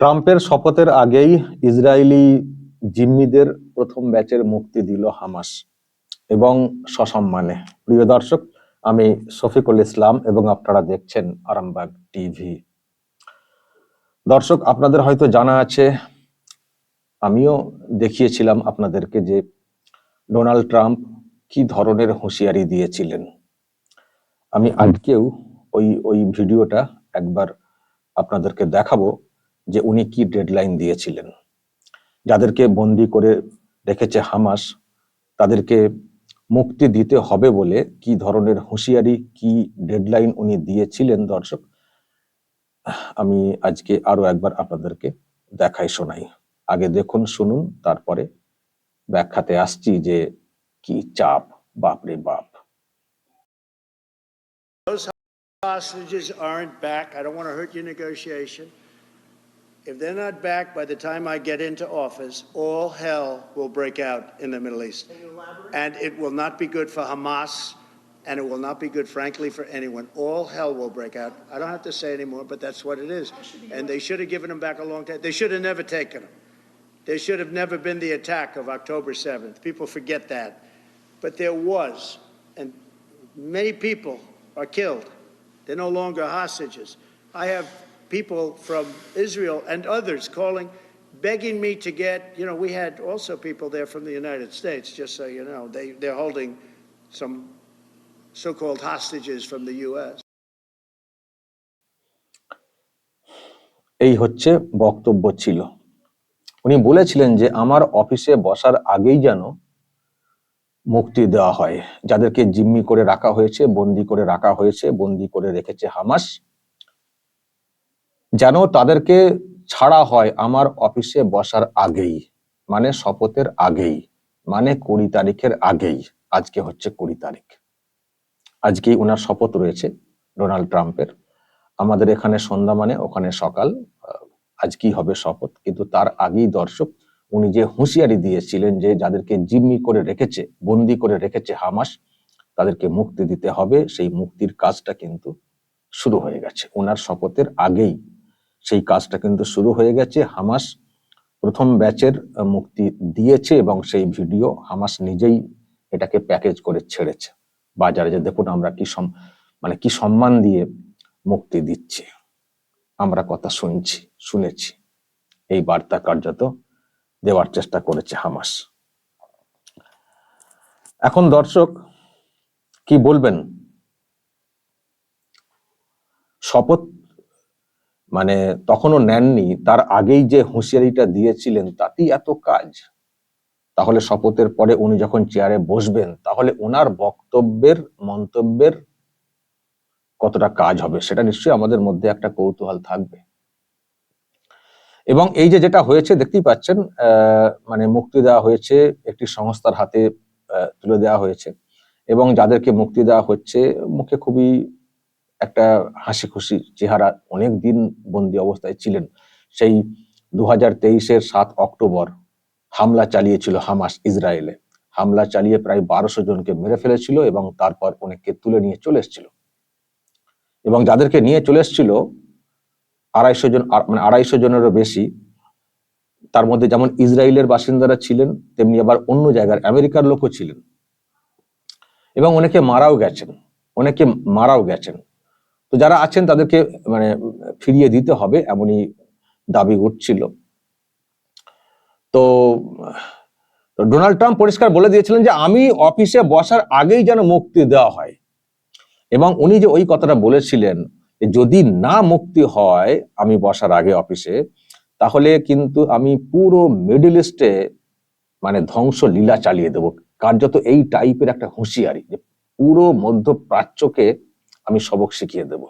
ট্রাম্পের শপথের আগেই ইসরায়েলি জিম্মিদের প্রথম ব্যাচের মুক্তি দিল হামাস এবং সসম্মানে। প্রিয় দর্শক, আমি শফিকুল ইসলাম এবং আপনারা দেখছেন আরামবাগ টিভি। দর্শক, আপনাদের হয়তো জানা আছে, আমিও দেখিয়েছিলাম আপনাদেরকে যে ডোনাল্ড ট্রাম্প কি ধরনের হুঁশিয়ারি দিয়েছিলেন। আমি আজকেও ওই ওই ভিডিওটা একবার আপনাদেরকে দেখাবো। যে উনি কি ডেডলাইন দিয়েছিলেন। যাদেরকে বন্দি করে রেখেছে হামাস তাদেরকে মুক্তি দিতে হবে বলে কি ধরনের হুঁশিয়ারি কি ডেডলাইন উনি দিয়েছিলেন দর্শক আমি আজকে আরও একবার আপনাদেরকে দেখাই শোনাই। আগে দেখুন শুনুন তারপরে ব্যাখ্যাতে আসছি যে কি চাপ বাপরে বাপ। Hostages aren't back, I don't want to hurt your negotiation. If they're not back by the time I get into office, all hell will break out in the Middle East. And it will not be good for Hamas, and it will not be good, frankly, for anyone. All hell will break out. I don't have to say anymore, but that's what it is. And they should have given them back a long time. They should have never taken them. There should have never been the attack of October 7th. People forget that. But there was, and many people are killed. They're no longer hostages. I have people from Israel and others calling, begging me to get, you know, we had also people there from the United States, just so you know. They, they're holding some so called hostages from the U.S. এই হচ্ছে বক্তব্য ছিল উনি বলেছিলেন যে আমার অফিসে বসার আগেই যেন মুক্তি দেওয়া হয় যাদেরকে জিম্মি করে রাখা হয়েছে বন্দি করে রাখা হয়েছে বন্দি করে রেখেছে হামাস যেন তাদেরকে ছাড়া হয় আমার অফিসে বসার আগেই মানে শপথের আগেই মানে কুড়ি তারিখের আগেই। আজকে হচ্ছে কুড়ি তারিখ। আজকেই ওনার শপথ রয়েছে ডোনাল্ড ট্রাম্পের। আমাদের এখানে সন্ধ্যা মানে ওখানে সকাল আজকেই হবে শপথ। কিন্তু তার আগেই দর্শক, উনি যে হুঁশিয়ারি দিয়েছিলেন যে যাদেরকে জিম্মি করে রেখেছে, বন্দি করে রেখেছে হামাস, তাদেরকে মুক্তি দিতে হবে। সেই মুক্তির কাজটা কিন্তু শুরু হয়ে গেছে। ওনার শপথের আগেই সেই কাজটা কিন্তু শুরু হয়ে গেছে। হামাস প্রথম ব্যাচের মুক্তি দিয়েছে এবং সেই ভিডিও হামাস নিজেই এটাকে প্যাকেজ করে ছেড়েছে। বাজারে যে দেখুন আমরা কি মানে কি সম্মান দিয়ে মুক্তি দিচ্ছে। আমরা কথা শুনছি, শুনেছি। এই বার্তা কার্যত দেওয়ার চেষ্টা করেছে হামাস। এখন দর্শক, কি বলবেন? শপথ মানে তখনও নেননি, তার আগেই যে হুঁশিয়ারিটা দিয়েছিলেন তাতেই এত কাজ। তাহলে শপথের পরে উনি যখন চেয়ারে বসবেন, তাহলে ওনার বক্তব্যের, মন্তব্যের কতটা কাজ হবে সেটা নিশ্চয়ই আমাদের মধ্যে একটা কৌতূহল থাকবে। এবং এই যে যেটা হয়েছে, দেখতেই পাচ্ছেন মানে মুক্তি দেওয়া হয়েছে, একটি সংস্থার হাতে তুলে দেওয়া হয়েছে। এবং যাদেরকে মুক্তি দেওয়া হচ্ছে, মুখে খুবই একটা হাসি খুশি চেহারা অনেক দিন বন্দি অবস্থায় ছিলেন। সেই দু হাজার তেইশের সাত অক্টোবর হামলা চালিয়েছিল হামাস ইসরায়েলে। হামলা চালিয়ে প্রায় বারোশো জনকে মেরে ফেলেছিল এবং তারপর অনেককে তুলে নিয়ে চলে এসেছিল। এবং যাদেরকে নিয়ে চলে এসেছিল, আড়াইশো জন মানে আড়াইশো জনেরও বেশি, তার মধ্যে যেমন ইসরায়েলের বাসিন্দারা ছিলেন, তেমনি আবার অন্য জায়গার আমেরিকার লোকও ছিলেন। এবং অনেকে মারাও গেছেন, অনেকে মারাও গেছেন। তো যারা আছেন তাদেরকে মানে ফিরিয়ে দিতে হবে এমনই দাবি উঠছিল। তো ডোনাল্ড ট্রাম্প পরিষ্কার বলে দিয়েছিলেন যে, আমি অফিসে বসার আগেই যেন মুক্তি দেওয়া হয়। এবং উনি যে ওই কথাটা বলেছিলেন যদি না মুক্তি হয় আমি বসার আগে অফিসে, তাহলে কিন্তু আমি পুরো মিডল ইস্টে মানে ধ্বংস লীলা চালিয়ে দেবো। কার্যত এই টাইপের একটা হুঁশিয়ারি যে, পুরো মধ্যপ্রাচ্যকে আমি সবক শিখিয়ে দেব।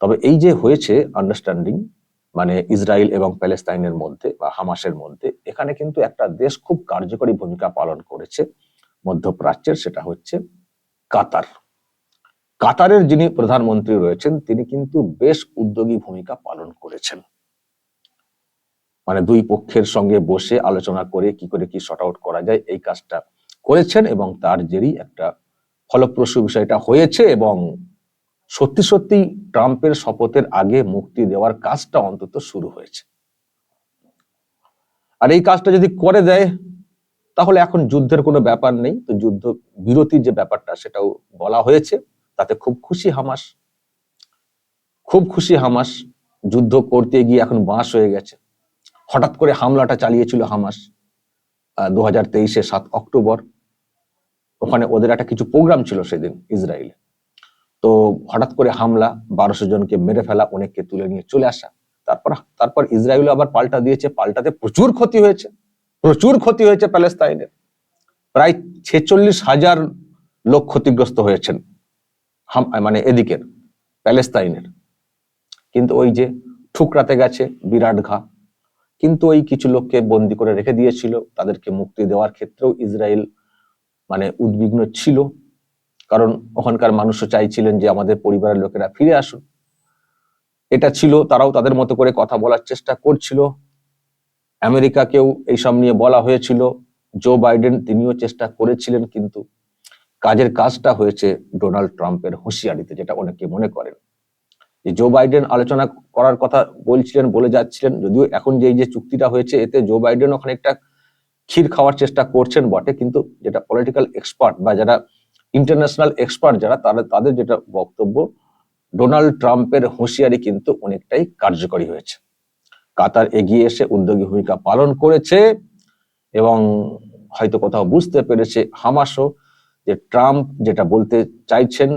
তবে এই যে হয়েছে আন্ডারস্ট্যান্ডিং মানে ইসরায়েল এবং প্যালেস্তাইনের মধ্যে বা হামাসের মধ্যে, এখানে কিন্তু একটা দেশ খুব কার্যকরী ভূমিকা পালন করেছে। মধ্যপ্রাচ্যের সেটা হচ্ছে কাতার। কাতারের যিনি প্রধানমন্ত্রী রয়েছেন, তিনি কিন্তু বেশ উদ্যোগী ভূমিকা পালন করেছেন। মানে দুই পক্ষের সঙ্গে বসে আলোচনা করে কি করে কি শর্ট আউট করা যায়, এই কাজটা করেছেন এবং তার জেরই একটা ফলপ্রসূ বিষয়টা হয়েছে এবং সত্যি সত্যি ট্রাম্পের শপথের আগে মুক্তি দেওয়ার কাজটা অন্তত শুরু হয়েছে। আর এই কাজটা যদি করে দেয়, তাহলে এখন যুদ্ধের কোনো ব্যাপার নেই। তো যুদ্ধ বিরতির যে ব্যাপারটা, সেটাও বলা হয়েছে। তাতে খুব খুশি হামাস। খুব খুশি হামাস। যুদ্ধ করতে গিয়ে এখন বাঁশ হয়ে গেছে। হঠাৎ করে হামলাটা চালিয়েছিল হামাস দু হাজার তেইশে সাত অক্টোবর। ওখানে ওদের একটা কিছু প্রোগ্রাম ছিল সেদিন ইসরায়েলে। তো হঠাৎ করে হামলা, বারোশো জনকে মেরে ফেলা, অনেককে তুলে নিয়ে চলে আসা। তারপর তারপর ইসরায়েল আবার পাল্টা দিয়েছে, পাল্টাতে প্রচুর ক্ষতি হয়েছে। প্রচুর ক্ষতি হয়েছে প্যালেস্তাইনের প্রায় ছেচল্লিশ হাজার লোক ক্ষতিগ্রস্ত হয়েছেন মানে এদিকের, প্যালেস্তাইনের। কিন্তু ওই যে ঠুকরাতে গেছে বিরাট ঘা। কিন্তু ওই কিছু লোককে বন্দি করে রেখে দিয়েছিল। তাদেরকে মুক্তি দেওয়ার ক্ষেত্রেও ইসরায়েল মানে উদ্বিগ্ন ছিল। কারণ ওখানকার মানুষও চাইছিলেন যে আমাদের পরিবারের লোকেরা ফিরে আসুন এটা ছিল, তারাও তাদের মতো করে কথা বলার চেষ্টা করছিল। আমেরিকাকেও এইসব নিয়ে বলা হয়েছিল। জো বাইডেন তিনিও চেষ্টা করেছিলেন, কিন্তু কাজের কাজটা হয়েছে ডোনাল্ড ট্রাম্পের হুঁশিয়ারিতে, যেটা অনেকে মনে করেন। যে জো বাইডেন আলোচনা করার কথা বলছিলেন, বলে যাচ্ছিলেন, যদিও এখন যে যে চুক্তিটা হয়েছে, এতে জো বাইডেন ওখানে একটা ক্ষীর খাওয়ার চেষ্টা করছেন বটে, কিন্তু যেটা পলিটিক্যাল এক্সপার্ট বা যারা ইন্টারন্যাশনাল এক্সপার্ট যারা, তারা, তাদের যেটা বক্তব্য ডোনাল্ড ট্রাম্পের হুঁশিয়ারি কিন্তু অনেকটাই কার্যকরী হয়েছে। কাতার এগিয়ে এসে উদ্যোগী ভূমিকা পালন করেছে এবং হয়তো কোথাও বুঝতে পেরেছে হামাসও যে ট্রাম্প যেটা বলতে চাইছেন,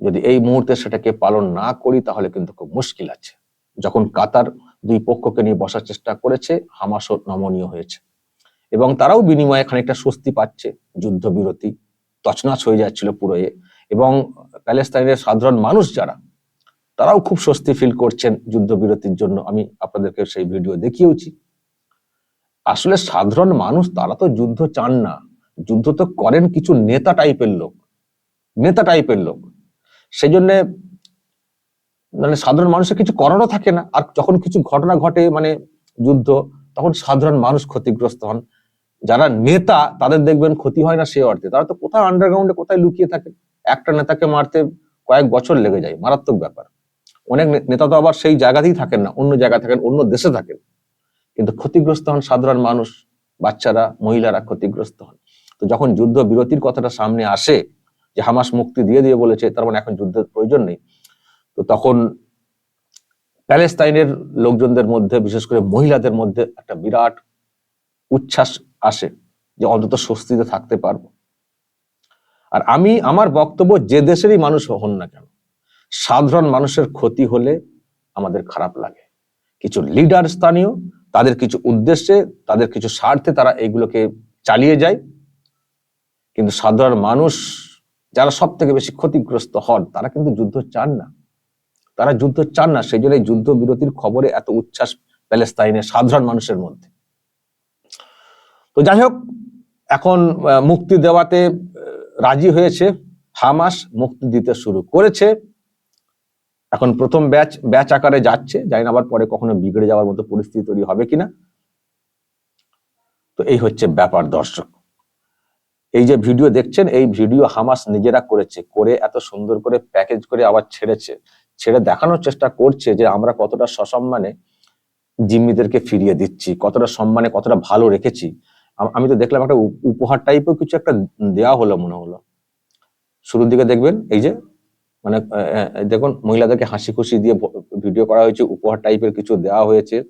যদি এই মুহূর্তে সেটাকে পালন না করি তাহলে কিন্তু খুব মুশকিল আছে। যখন কাতার দুই পক্ষকে নিয়ে বসার চেষ্টা করেছে, হামাসও নমনীয় হয়েছে। এবং তারাও বিনিময়ে খানিকটা স্বস্তি পাচ্ছে যুদ্ধবিরতি। তছনাছ হয়ে যাচ্ছিল পুরো এ। এবং প্যালেস্তাইনের সাধারণ মানুষ যারা, তারাও খুব স্বস্তি ফিল করছেন যুদ্ধবিরতির জন্য। আমি আপনাদেরকে সেই ভিডিও দেখিয়েওছি। আসলে সাধারণ মানুষ, তারা তো যুদ্ধ চান না। যুদ্ধ তো করেন কিছু নেতা টাইপের লোক। নেতা টাইপের লোক। সেই জন্য মানে সাধারণ মানুষের কিছু করারও থাকে না। আর যখন কিছু ঘটনা ঘটে মানে যুদ্ধ, তখন সাধারণ মানুষ ক্ষতিগ্রস্ত হন। যারা নেতা, তাদের দেখবেন ক্ষতি হয় না সে অর্থে। তারা তো কোথায় আন্ডারগ্রাউন্ডে কোথায় লুকিয়ে থাকে? একটা নেতাকে মারতে কয়েক বছর লেগে যায়, মারাত্মক ব্যাপার। অনেক নেতা তো আবার সেই জায়গাতেই থাকেন না, অন্য জায়গায় থাকেন, অন্য দেশে থাকেন। কিন্তু ক্ষতিগ্রস্ত হন সাধারণ মানুষ, বাচ্চারা, মহিলারা ক্ষতিগ্রস্ত হন। তো যখন যুদ্ধ বিরতির কথাটা সামনে আসে, যে হামাস মুক্তি দিয়ে দিয়ে বলেছে, তার মানে এখন যুদ্ধের প্রয়োজন নেই। তো তখন প্যালেস্তাইনের লোকজনদের মধ্যে, বিশেষ করে মহিলাদের মধ্যে একটা বিরাট উচ্ছ্বাস আসে যে অন্তত স্বস্তিতে থাকতে পারব। আর আমি, আমার বক্তব্য যে দেশেরই মানুষ হন না কেন, সাধারণ মানুষের ক্ষতি হলে আমাদের খারাপ লাগে। কিছু লিডার স্থানীয়, তাদের কিছু উদ্দেশ্যে, তাদের কিছু স্বার্থে তারা এইগুলোকে চালিয়ে যায়। কিন্তু সাধারণ মানুষ, যারা সব থেকে বেশি ক্ষতিগ্রস্ত হন, তারা কিন্তু যুদ্ধ চান না। তারা যুদ্ধ চান না, সেই জন্য যুদ্ধ বিরতির খবরে এত উচ্ছ্বাস প্যালেস্তাইনের সাধারণ মানুষের মধ্যে। তো যাই হোক এখন মুক্তি দেওয়াতে রাজি হয়েছে হামাস, মুক্তি দিতে শুরু করেছে। এখন প্রথম ব্যাচ ব্যাচ আকারে যাচ্ছে, জানি না আবার পরে কখনো বিগড়ে যাওয়ার মতো পরিস্থিতি তৈরি হবে কিনা। তো এই হচ্ছে ব্যাপার, দর্শক। এই যে ভিডিও দেখছেন, এই ভিডিও হামাস নিজেরা করেছে, করে এত সুন্দর করে প্যাকেজ করে আবার ছেড়েছে। ছেড়ে দেখানোর চেষ্টা করছে যে আমরা কতটা সসম্মানে জিম্মিদেরকে ফিরিয়ে দিচ্ছি, কতটা সম্মানে কতটা ভালো রেখেছি। আম- তো দেখলাম একটা উপ- উপহার টাইপের কিছু একটা দেওয়া হলো মনে হলো। শুরুর দিকে দেখবেন এই যে মানে দেখুন, মহিলাদেরকে হাসি খুশি দিয়ে ভিডিও করা হয়েছে, উপহার টাইপের কিছু দেওয়া হয়েছে।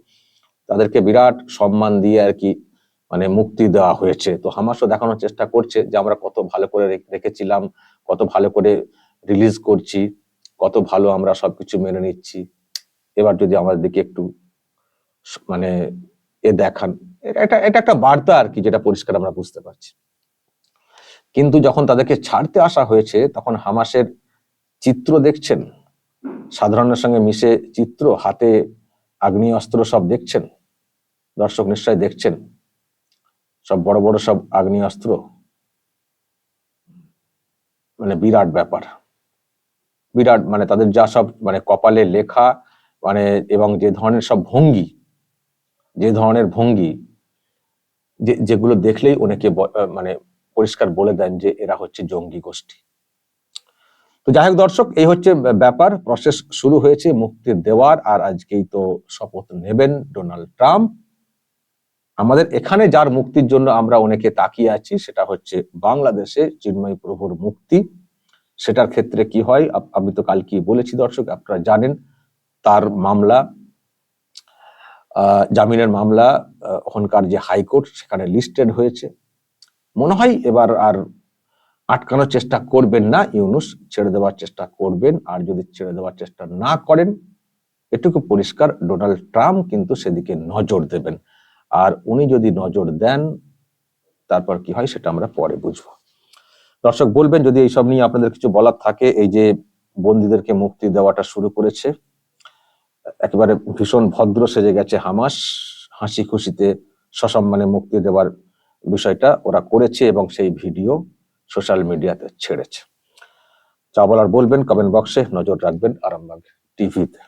তাদেরকে বিরাট সম্মান দিয়ে আর কি মানে মুক্তি দেওয়া হয়েছে। তো হামাসও দেখানোর চেষ্টা করছে যে, আমরা কত ভালো করে রেখ- রেখেছিলাম, কত ভালো করে রিলিজ করছি, কত ভালো আমরা সবকিছু মেনে নিচ্ছি। এবার যদি আমাদের দিকে একটু মানে এ দেখান। এটা- এটা একটা বার্তা আর কি যেটা পরিষ্কার আমরা বুঝতে পারছি। কিন্তু যখন তাদেরকে ছাড়তে আসা হয়েছে, তখন হামাসের চিত্র দেখছেন? সাধারণের সঙ্গে মিশে চিত্র, হাতে আগ্নেয়াস্ত্র সব দেখছেন? দর্শক নিশ্চয় দেখছেন? সব বড় বড় সব আগ্নেয়াস্ত্র? মানে বিরাট ব্যাপার। বিরাট মানে তাদের যা সব মানে কপালে লেখা মানে এবং যে ধরনের সব ভঙ্গি, যে ধরনের ভঙ্গি যে, যেগুলো দেখলেই অনেকে মানে পরিষ্কার বলে দেন যে এরা হচ্ছে জঙ্গি গোষ্ঠী। তো যাই হোক দর্শক, এই হচ্ছে ব্য- ব্যাপার। প্রসেস শুরু হয়েছে, মুক্তি দেওয়ার, আর আজকেই তো শপথ নেবেন ডোনাল্ড ট্রাম্প। আমাদের এখানে যার মুক্তির জন্য আমরা অনেকে তাকিয়ে আছি, সেটা হচ্ছে বাংলাদেশে চিন্ময় প্রভুর মুক্তি। সেটার ক্ষেত্রে কি হয় আমি তো কালকে বলেছি দর্শক, আপনারা জানেন, তার মামলা জামিনের মামলা ওখানকার যে হাইকোর্ট সেখানে লিস্টেড হয়েছে। মনে হয় এবার আর আটকানোর চেষ্টা করবেন না, ইউনুস, ছেড়ে দেওয়ার চেষ্টা করবেন। আর যদি ছেড়ে দেওয়ার চেষ্টা না করেন, এটুকু পরিষ্কার, ডোনাল্ড ট্রাম্প কিন্তু সেদিকে নজর দেবেন। আর উনি যদি নজর দেন, তারপর কি হয় সেটা আমরা পরে বুঝব। দর্শক, বলবেন যদি এইসব নিয়ে আপনাদের কিছু বলার থাকে, এই যে বন্দীদেরকে মুক্তি দেওয়াটা শুরু করেছে একেবারে ভীষণ ভদ্র সেজে গেছে হামাস। হাসি খুশিতে সসম্মানে মুক্তি দেওয়ার বিষয়টা ওরা করেছে এবং সেই ভিডিও সোশ্যাল মিডিয়াতে ছেড়েছে। যা বলার বলবেন কমেন্ট বক্সে নজর রাখবেন আরামবাগ টিভিতে।